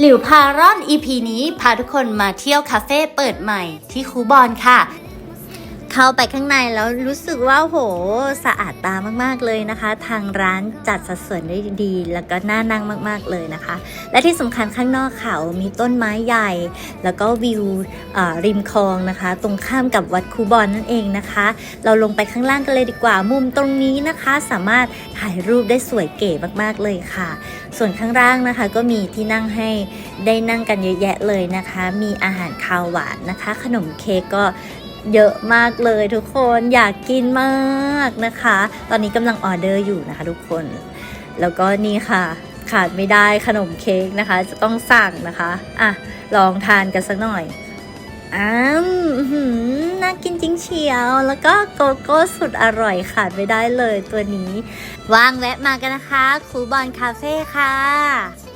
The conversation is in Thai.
หลิวพารอน EP นี้พาทุกคนมาเที่ยวคาเฟ่เปิดใหม่ที่คูบอนค่ะ เข้าไปข้างในแล้วรู้สึกว่าโหสะอาดตามากๆเลยนะคะ ทางร้านจัดสัดส่วนได้ดี แล้วก็น่านั่งมาก ๆเลยนะคะ และที่สำคัญข้างนอกเขามีต้นไม้ใหญ่ แล้วก็วิวริมคลองนะคะ ตรงข้ามกับวัดคูบอนนั่นเองนะคะ เราลงไปข้างล่างกันเลยดีกว่า มุมตรงนี้นะคะ สามารถถ่ายรูปได้สวยเก๋มากๆเลยค่ะ ส่วนข้างล่างนะคะ ก็มีที่นั่งให้ได้นั่งกันเยอะแยะเลยนะคะ มีอาหารคาวหวานนะคะ ขนมเค้กก็ เยอะมากเลยทุกคนอยากกินมากนะคะ ตอนนี้กำลังออเดอร์อยู่นะคะ ทุกคน แล้วก็นี่ค่ะ ขาดไม่ได้ขนมเค้กนะคะ จะต้องสั่งนะคะอะลองทานกันสักหน่อยอ้ามอื้อหือน่ากินจริงเชียว แล้วก็โกโก้สุดอร่อยขาดไม่ได้เลยตัวนี้ ว่างแวะมากันนะคะ คูบอนคาเฟ่ค่ะ